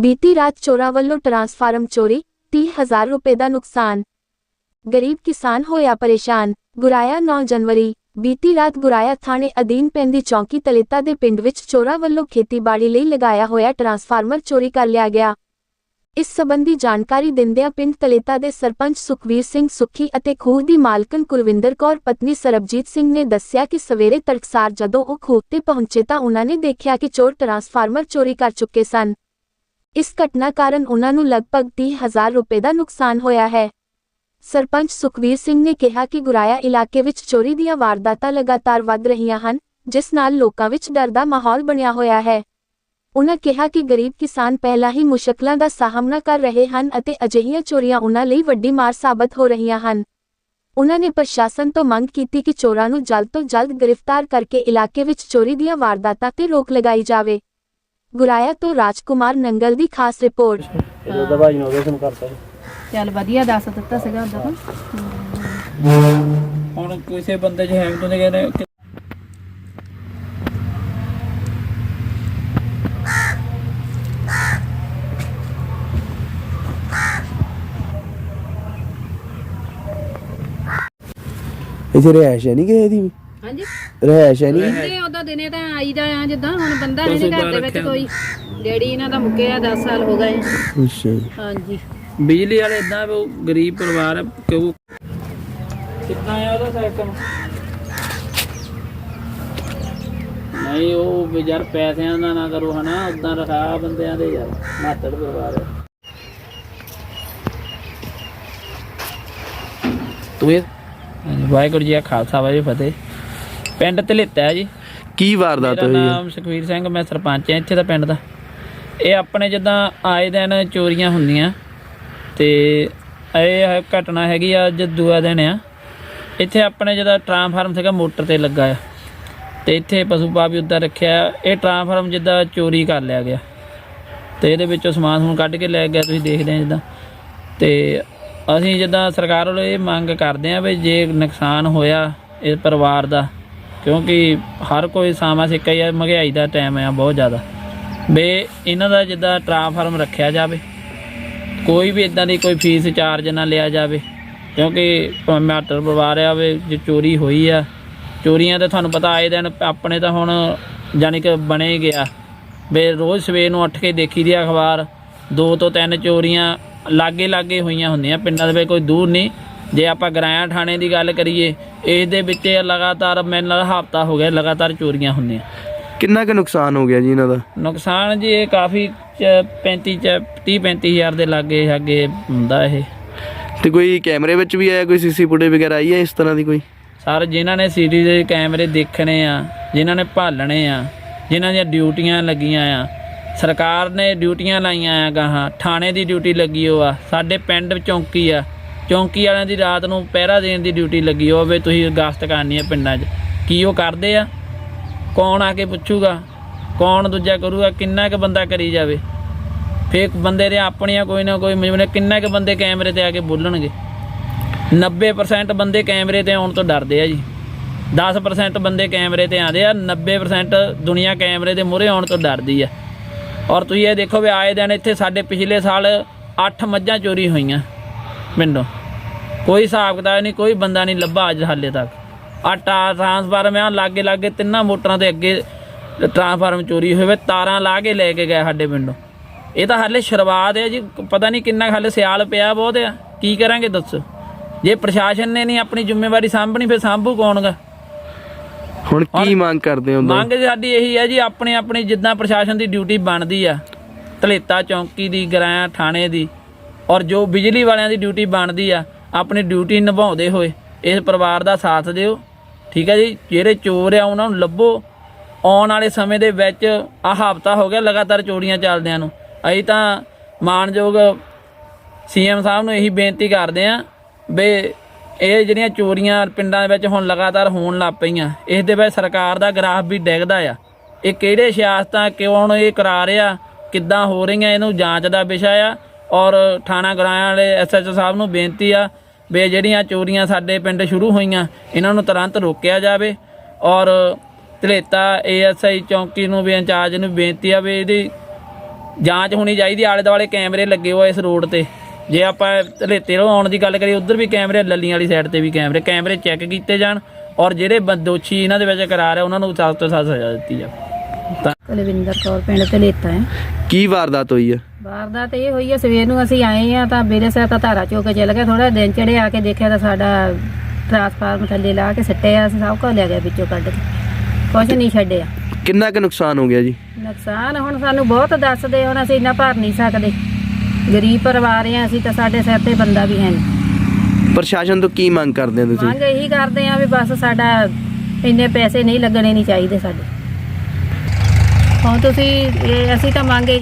ਬੀਤੀ ਰਾਤ ਚੋਰਾਂ ਵੱਲੋਂ ਟਰਾਂਸਫਾਰਮ ਚੋਰੀ 30000 ਰੁਪਏ ਦਾ ਨੁਕਸਾਨ। ਗਰੀਬ ਕਿਸਾਨ ਹੋਇਆ ਪਰੇਸ਼ਾਨ। ਗੁਰਾਇਆ 9 ਜਨਵਰੀ, ਬੀਤੀ ਰਾਤ ਗੁਰਾਇਆ ਥਾਣੇ ਅਧੀਨ ਪੈਂਦੀ ਚੌਂਕੀ ਤਲੇਤਾ ਦੇ ਪਿੰਡ ਵਿੱਚ ਚੋਰਾਂ ਵੱਲੋਂ ਖੇਤੀਬਾੜੀ ਲਈ ਲਗਾਇਆ ਹੋਇਆ ਟਰਾਂਸਫਾਰਮਰ ਚੋਰੀ ਕਰ ਲਿਆ ਗਿਆ। ਇਸ ਸਬੰਧੀ ਜਾਣਕਾਰੀ ਦਿੰਦਿਆਂ ਪਿੰਡ ਤਲੇਤਾ ਦੇ ਸਰਪੰਚ ਸੁਖਵੀਰ ਸਿੰਘ ਸੁੱਖੀ ਅਤੇ ਖੂਹ ਦੀ ਮਾਲਕਨ ਕੁਲਵਿੰਦਰ ਕੌਰ, ਪਤਨੀ ਸਰਬਜੀਤ ਸਿੰਘ ਨੇ ਦੱਸਿਆ ਕਿ ਸਵੇਰੇ ਤੜਕਸਾਰ ਜਦੋਂ ਉਹ ਖੂਹ ਤੇ ਪਹੁੰਚੇ ਤਾਂ ਉਹਨਾਂ ਨੇ ਦੇਖਿਆ ਕਿ ਚੋਰ ਟਰਾਂਸਫਾਰਮਰ ਚੋਰੀ ਕਰ ਚੁੱਕੇ ਸਨ। ਇਸ ਘਟਨਾ ਕਾਰਨ ਉਹਨਾਂ ਨੂੰ ਲਗਭਗ 30000 ਰੁਪਏ ਦਾ ਨੁਕਸਾਨ ਹੋਇਆ ਹੈ। ਸਰਪੰਚ ਸੁਖਵੀਰ ਸਿੰਘ ਨੇ ਕਿਹਾ ਕਿ ਗੁਰਾਇਆ ਇਲਾਕੇ ਵਿੱਚ ਚੋਰੀ ਦੀਆਂ ਵਾਰਦਾਤਾਂ ਲਗਾਤਾਰ ਵੱਧ ਰਹੀਆਂ ਹਨ, ਜਿਸ ਨਾਲ ਲੋਕਾਂ ਵਿੱਚ ਡਰ ਦਾ ਮਾਹੌਲ ਬਣਿਆ ਹੋਇਆ ਹੈ। ਉਹਨਾਂ ਕਿਹਾ ਕਿ ਗਰੀਬ ਕਿਸਾਨ ਪਹਿਲਾਂ ਹੀ ਮੁਸ਼ਕਲਾਂ ਦਾ ਸਾਹਮਣਾ ਕਰ ਰਹੇ ਹਨ ਅਤੇ ਅਜਿਹੀਆਂ ਚੋਰੀਆਂ ਉਨ੍ਹਾਂ ਲਈ ਵੱਡੀ ਮਾਰ ਸਾਬਤ ਹੋ ਰਹੀਆਂ ਹਨ। ਉਹਨਾਂ ਨੇ ਪ੍ਰਸ਼ਾਸਨ ਤੋਂ ਮੰਗ ਕੀਤੀ ਕਿ ਚੋਰਾਂ ਨੂੰ ਜਲਦ ਤੋਂ ਜਲਦ ਗ੍ਰਿਫਤਾਰ ਕਰਕੇ ਇਲਾਕੇ ਵਿੱਚ ਚੋਰੀ ਦੀਆਂ ਵਾਰਦਾਤਾਂ ਤੇ ਰੋਕ ਲਗਾਈ ਜਾਵੇ। ਗੁਰਾਇਆ ਤੋਂ ਰਾਜਕੁਮਾਰ ਨੰਗਲ ਦੀ ਖਾਸ ਰਿਪੋਰਟ। ਇਹਦਾ ਦਵਾਈ ਨੂੰ ਵੇਖਣ ਕਰਤਾ ਚੱਲ ਵਧੀਆ ਦੱਸ ਦਿੱਤਾ ਸੀਗਾ ਉਹਦਾ ਤਾਂ। ਹੁਣ ਕਿਸੇ ਬੰਦੇ 'ਚ ਹੈਮ ਤੋਂ ਕਹਿੰਦੇ ਇਹ ਰਿਹਾਇਸ਼ ਹੈ ਨਹੀਂ ਕਿਸੇ ਦੀ ਵੀ? ਹਾਂਜੀ। ਰਹਿਸ਼ ਹੈ ਨਹੀਂ ਤੇ ਦਿਨੇ ਤਾਂ ਆਈਦਾ ਆ ਜਿੱਦਾਂ ਹੁਣ ਬੰਦਾ ਨਹੀਂ ਘਰ ਦੇ ਵਿੱਚ ਕੋਈ ਡੈਡੀ ਇਹਨਾਂ ਦਾ ਮੁੱਕਿਆ 10 ਸਾਲ ਹੋ ਗਏ ਅੱਛਾ ਹਾਂਜੀ। ਬਿਜਲੀ ਵਾਲੇ ਇਦਾਂ ਉਹ ਗਰੀਬ ਪਰਿਵਾਰ ਹੈ ਕਿਉਂ? ਕਿੰਨਾ ਹੈ ਉਹਦਾ ਸਿਸਟਮ ਨਹੀਂ ਉਹ ਵੀ ਯਾਰ ਪੈਸਿਆਂ ਦਾ ਨਾ ਕਰੋ ਹਨਾ ਉਦਾਂ ਰਖਾ ਬੰਦਿਆਂ ਦੇ ਯਾਰ ਮਾਤੜ ਪਰਿਵਾਰ ਹੈ ਤੂੰ ਇਹ ਵਾਹਿਗੁਰੂ ਜੀ ਆ ਖਾਲਸਾ ਵਾਹਿਗੁਰੂ ਫਤਿਹ। ਪਿੰਡ ਧਲਿੱਤਾ ਹੈ ਜੀ। ਕੀ ਵਾਰਦਾਤ ਮੇਰਾ ਹੋਈ ਹੈ? ਨਾਮ ਸੁਖਵੀਰ ਸਿੰਘ ਮੈਂ ਸਰਪੰਚ ਹਾਂ ਇੱਥੇ ਦਾ ਪਿੰਡ ਦਾ। ਇਹ ਆਪਣੇ ਜਿੱਦਾਂ ਆਏ ਦਿਨ ਚੋਰੀਆਂ ਹੁੰਦੀਆਂ ਤੇ ਇਹ ਘਟਨਾ ਹੈਗੀ ਆ ਅੱਜ ਦੂਆ ਦਿਨ ਆ। ਇੱਥੇ ਆਪਣੇ ਜਿਹਦਾ ਟ੍ਰਾਂਸਫਾਰਮ ਸੀਗਾ ਮੋਟਰ ਤੇ ਲੱਗਾ ਆ। ਤੇ ਇੱਥੇ ਪਸ਼ੂ ਪਾ ਵੀ ਉੱਦਾਂ ਰੱਖਿਆ। ਇਹ ਟ੍ਰਾਂਸਫਾਰਮ ਜਿੱਦਾਂ ਚੋਰੀ ਕਰ ਲਿਆ ਗਿਆ। ਤੇ ਇਹਦੇ ਵਿੱਚੋਂ ਸਮਾਨ ਸਮੂਨ ਕੱਢ ਕੇ ਲੈ ਗਿਆ ਤੁਸੀਂ ਦੇਖਦੇ ਆ ਜਿੱਦਾਂ। ਤੇ ਅਸੀਂ ਜਿੱਦਾਂ ਸਰਕਾਰ ਵੱਲੋਂ ਇਹ ਮੰਗ ਕਰਦੇ ਆ ਵੀ ਜੇ ਨੁਕਸਾਨ ਹੋਇਆ ਇਸ ਪਰਿਵਾਰ ਦਾ ਕਿਉਂਕਿ ਹਰ ਕੋਈ ਸਾਮਾ ਸਿੱਕਾ ਹੀ ਆ, ਮਹਿੰਗਾਈ ਦਾ ਟਾਈਮ ਆ ਬਹੁਤ ਜ਼ਿਆਦਾ। ਵੀ ਇਹਨਾਂ ਦਾ ਜਿੱਦਾਂ ਟ੍ਰਾਂਸਫਾਰਮ ਰੱਖਿਆ ਜਾਵੇ, ਕੋਈ ਵੀ ਇਦਾਂ ਦੀ ਕੋਈ ਫੀਸ ਚਾਰਜ ਨਾ ਲਿਆ ਜਾਵੇ, ਕਿਉਂਕਿ ਮਾਟਰ ਪਰਿਵਾਰ ਆ ਵੀ ਜੇ ਚੋਰੀ ਹੋਈ ਆ, ਚੋਰੀਆਂ ਤਾਂ ਤੁਹਾਨੂੰ ਪਤਾ ਆਏ ਦਿਨ ਆਪਣੇ ਤਾਂ ਹੁਣ ਜਾਨੀ ਕਿ ਬਣੇ ਹੀ ਗਿਆ। ਬੇ ਰੋਜ਼ ਸਵੇਰ ਨੂੰ ਉੱਠ ਕੇ ਦੇਖੀ ਦੀ ਅਖਬਾਰ, ਦੋ ਤੋਂ ਤਿੰਨ ਚੋਰੀਆਂ ਲਾਗੇ ਲਾਗੇ ਹੋਈਆਂ ਹੁੰਦੀਆਂ ਪਿੰਡਾਂ ਦੇ ਵਿੱਚ, ਕੋਈ ਦੂਰ ਨਹੀਂ। ਜੇ ਆਪਾਂ ਗਰਾਇਆ ਥਾਣੇ ਦੀ ਗੱਲ ਕਰੀਏ ਇਸ ਦੇ ਵਿੱਚ ਲਗਾਤਾਰ ਮੈਨੂੰ ਲੱਗਦਾ ਹਫਤਾ ਹੋ ਗਿਆ ਲਗਾਤਾਰ ਚੋਰੀਆਂ ਹੁੰਦੀਆਂ। ਕਿੰਨਾ ਕੁ ਨੁਕਸਾਨ ਹੋ ਗਿਆ ਜੀ ਇਹਨਾਂ ਦਾ? ਨੁਕਸਾਨ ਜੀ ਇਹ ਕਾਫੀ 35 30 35 ਹਜ਼ਾਰ ਦੇ ਲਾਗੇ ਅੱਗੇ ਹੁੰਦਾ ਇਹ। ਤੇ ਕੋਈ ਕੈਮਰੇ ਵਿੱਚ ਵੀ ਆਇਆ ਕੋਈ ਸੀਸੀ ਫੁਟੇਜ ਵਗੈਰਾ ਆਈ ਹੈ ਇਸ ਤਰ੍ਹਾਂ ਦੀ ਕੋਈ? ਸਰ ਜਿਨ੍ਹਾਂ ਨੇ ਸੀਡੀ ਦੇ ਕੈਮਰੇ ਦੇਖਣੇ ਆ ਜਿਨ੍ਹਾਂ ਨੇ ਭਾਲਣੇ ਆ ਜਿਨ੍ਹਾਂ ਦੀਆਂ ਡਿਊਟੀਆਂ ਲੱਗੀਆਂ ਆ ਸਰਕਾਰ ਨੇ ਡਿਊਟੀਆਂ ਲਾਈਆਂ ਆ ਗਾਹਾਂ ਥਾਣੇ ਦੀ ਡਿਊਟੀ ਲੱਗੀ ਹੋ ਆ ਸਾਡੇ ਪਿੰਡ ਚੌਂਕੀ ਆ ਚੌਂਕੀ ਵਾਲਿਆਂ ਦੀ ਰਾਤ ਨੂੰ ਪਹਿਰਾ ਦੇਣ ਦੀ ਡਿਊਟੀ ਲੱਗੀ ਹੋਵੇ ਤੁਸੀਂ ਗਾਸਤ ਕਰਨੀ ਹੈ ਪਿੰਡਾਂ 'ਚ। ਕੀ ਉਹ ਕਰਦੇ ਆ? ਕੌਣ ਆ ਕੇ ਪੁੱਛੂਗਾ? ਕੌਣ ਦੂਜਾ ਕਰੂਗਾ? ਕਿੰਨਾ ਕੁ ਬੰਦਾ ਕਰੀ ਜਾਵੇ? ਫੇਕ ਬੰਦੇ ਦੇ ਆਪਣੀਆਂ ਕੋਈ ਨਾ ਕੋਈ ਮਜਬੂਰੀ, ਕਿੰਨਾ ਕੁ ਬੰਦੇ ਕੈਮਰੇ ਤੇ ਆ ਕੇ ਬੋਲਣਗੇ? 90% ਬੰਦੇ ਕੈਮਰੇ ਤੇ ਆਉਣ ਤੋਂ ਡਰਦੇ ਆ ਜੀ। 10% ਬੰਦੇ ਕੈਮਰੇ ਤੇ ਆਉਂਦੇ ਆ 90% ਦੁਨੀਆ ਕੈਮਰੇ ਦੇ ਮੂਹਰੇ ਆਉਣ ਤੋਂ ਡਰਦੀ ਆ। ਔਰ ਤੁਸੀਂ ਇਹ ਦੇਖੋ ਵੀ ਆਏ ਦਿਨ ਇੱਥੇ ਸਾਡੇ ਪਿਛਲੇ ਸਾਲ 8 ਮੱਝਾਂ ਚੋਰੀ ਹੋਈਆਂ ਪਿੰਡੋਂ। ਕੋਈ ਹਿਸਾਬ ਕਿਤਾਬ ਨਹੀਂ ਕੋਈ ਬੰਦਾ ਨਹੀਂ ਲੱਭਾ ਅੱਜ ਹਾਲੇ ਤੱਕ। ਆਟਾ ਟਰਾਂਸਫਾਰਮ ਆ ਲਾਗੇ ਲਾਗੇ ਤਿੰਨਾਂ ਮੋਟਰਾਂ ਦੇ ਅੱਗੇ ਟਰਾਂਸਫਾਰਮ ਚੋਰੀ ਹੋਏ ਵੇ ਤਾਰਾਂ ਲਾ ਕੇ ਲੈ ਕੇ ਗਏ ਸਾਡੇ ਪਿੰਡੋਂ। ਇਹ ਤਾਂ ਹਾਲੇ ਸ਼ੁਰੂਆਤ ਹੈ ਜੀ ਪਤਾ ਨਹੀਂ ਕਿੰਨਾ ਹਾਲੇ ਸਿਆਲ ਪਿਆ ਬਹੁਤ ਆ। ਕੀ ਕਰਾਂਗੇ ਦੱਸੋ? ਜੇ ਪ੍ਰਸ਼ਾਸਨ ਨੇ ਨਹੀਂ ਆਪਣੀ ਜ਼ਿੰਮੇਵਾਰੀ ਸਾਂਭਣੀ ਫਿਰ ਸਾਂਭੂ ਕੌਣਗਾ ਹੁਣ ਕੀ ਮੰਗ ਕਰਦੇ ਹੋ? ਮੰਗ ਸਾਡੀ ਇਹੀ ਹੈ ਜੀ ਆਪਣੇ ਆਪਣੇ ਜਿੱਦਾਂ ਪ੍ਰਸ਼ਾਸਨ ਦੀ ਡਿਊਟੀ ਬਣਦੀ ਆ ਧਲੇਤਾ ਚੌਂਕੀ ਦੀ ਗਰਾਇਆ ਥਾਣੇ ਦੀ ਔਰ ਜੋ ਬਿਜਲੀ ਵਾਲਿਆਂ ਦੀ ਡਿਊਟੀ ਬਣਦੀ ਆ ਆਪਣੀ ਡਿਊਟੀ ਨਿਭਾਉਂਦੇ ਹੋਏ ਇਸ ਪਰਿਵਾਰ ਦਾ ਸਾਥ ਦਿਓ। ਠੀਕ ਹੈ ਜੀ? ਜਿਹੜੇ ਚੋਰ ਆ, ਉਹਨਾਂ ਨੂੰ ਲੱਭੋ। ਆਉਣ ਵਾਲੇ ਸਮੇਂ ਦੇ ਵਿੱਚ ਆਹ ਹਫਤਾ ਹੋ ਗਿਆ ਲਗਾਤਾਰ ਚੋਰੀਆਂ ਚੱਲਦਿਆਂ ਨੂੰ। ਅਸੀਂ ਤਾਂ ਮਾਨਯੋਗ ਸੀਐਮ ਸਾਹਿਬ ਨੂੰ ਇਹੀ ਬੇਨਤੀ ਕਰਦੇ ਆਂ ਵੀ ਇਹ ਜਿਹੜੀਆਂ ਚੋਰੀਆਂ ਪਿੰਡਾਂ ਵਿੱਚ ਹੁਣ ਲਗਾਤਾਰ ਹੋਣ ਲੱਗ ਪਈਆਂ, ਇਸ ਦੇ ਵਿੱਚ ਸਰਕਾਰ ਦਾ ਗ੍ਰਾਫ ਵੀ ਡਿੱਗਦਾ ਆ। ਇਹ ਕਿਹੜੇ ਸਿਆਸਤਾਂ, ਕਿਉਂ ਇਹ ਕਰਾ ਰਿਹਾ, ਕਿੱਦਾਂ ਹੋ ਰਹੀਆਂ, ਇਹਨੂੰ ਜਾਂਚ ਦਾ ਵਿਸ਼ਾ ਆ। ਔਰ ਥਾਣਾ ਗਰਾਇਆ ਵਾਲੇ ਐਸਐਚਓ ਸਾਹਿਬ ਨੂੰ ਬੇਨਤੀ ਆ ਵੀ ਜਿਹੜੀਆਂ ਚੋਰੀਆਂ ਸਾਡੇ ਪਿੰਡ ਸ਼ੁਰੂ ਹੋਈਆਂ, ਇਹਨਾਂ ਨੂੰ ਤੁਰੰਤ ਰੋਕਿਆ ਜਾਵੇ ਔਰ ਧਲੇਤਾ ਏਐਸਆਈ ਚੌਂਕੀ ਨੂੰ ਵੀ ਇੰਚਾਰਜ ਨੂੰ ਬੇਨਤੀ ਆ ਵੀ ਇਹਦੀ ਜਾਂਚ ਹੋਣੀ ਚਾਹੀਦੀ ਆਲੇ ਦੁਆਲੇ ਕੈਮਰੇ ਲੱਗੇ ਹੋਏ ਇਸ ਰੋਡ ਤੇ। ਜੇ ਆਪਾਂ ਧਲੇਤੇ ਰੋ ਆਉਣ ਦੀ ਗੱਲ ਕਰੀਏ, ਉਧਰ ਵੀ ਕੈਮਰੇ, ਲੱਲੀਆਂ ਵਾਲੀ ਸਾਈਡ ਤੇ ਵੀ ਕੈਮਰੇ। ਕੈਮਰੇ ਚੈੱਕ ਕੀਤੇ ਜਾਣ ਔਰ ਜਿਹੜੇ ਬੰ- ਦੋਸ਼ੀ ਇਹਨਾਂ ਦੇ ਵਿੱਚ ਕਰਾਰ ਰਹੇ ਉਹਨਾਂ ਨੂੰ ਸਖਤ ਤੋਂ ਸਖਤ ਸਜ਼ਾ ਦਿੱਤੀ ਜਾਵੇ। ਤਾਂ ਕੁਲਵਿੰਦਰ ਕੌਰ ਪਿੰਡ ਤੇ ਲੇਤਾ ਹੈ। ਕੀ ਵਾਰਦਾਤ ਹੋਈ ਹੈ ਵਾਰਦਾਤ ਇਹ ਹੋਈ ਹੈ ਸਵੇਰ ਨੂੰ ਅਸੀਂ ਆਏ ਆ ਤਾਂ ਮੇਰੇ ਸਿਰ ਤਾਂ ਧਾਰਾ ਚੋ ਕੇ ਚਲ ਗਿਆ ਥੋੜਾ ਦਿਨ ਚੜੇ ਆ ਕੇ ਦੇਖਿਆ ਤਾਂ ਸਾਡਾ ਟਰਾਂਸਫਾਰਮ ਥੱਲੇ ਲਾ ਕੇ ਸੱਟਿਆ ਅਸੀਂ ਸਭ ਕੁਝ ਲੈ ਗਿਆ ਵਿੱਚੋਂ ਕੱਢ ਕੇ। ਕੁਝ ਨਹੀਂ ਛੱਡਿਆ। ਕਿੰਨਾ ਕੁ ਨੁਕਸਾਨ ਹੋ ਗਿਆ ਜੀ? ਨੁਕਸਾਨ ਹੁਣ ਸਾਨੂੰ ਬਹੁਤ ਦੱਸਦੇ ਹੁਣ ਅਸੀਂ ਇੰਨਾ ਭਰ ਨਹੀਂ ਸਕਦੇ। ਗਰੀਬ ਪਰਿਵਾਰ ਆ ਅਸੀਂ ਤਾਂ ਸਾਡੇ ਸਿਰ ਤੇ ਬੰਦਾ ਵੀ ਹੈ ਨਹੀਂ। ਪ੍ਰਸ਼ਾਸਨ ਤੋਂ ਕੀ ਮੰਗ ਕਰਦੇ ਹੋ ਤੁਸੀਂ? ਮੰਗ ਇਹੀ ਕਰਦੇ ਆ ਵੀ ਬਸ ਸਾਡਾ ਇੰਨੇ ਪੈਸੇ ਨਹੀਂ ਲੱਗਣੇ ਨਹੀਂ ਚਾਹੀਦੇ ਸਾਡੇ। ਹੁਣ ਤੁਸੀਂ ਇਹ ਅਸੀਂ ਤਾਂ ਮੰਗੇ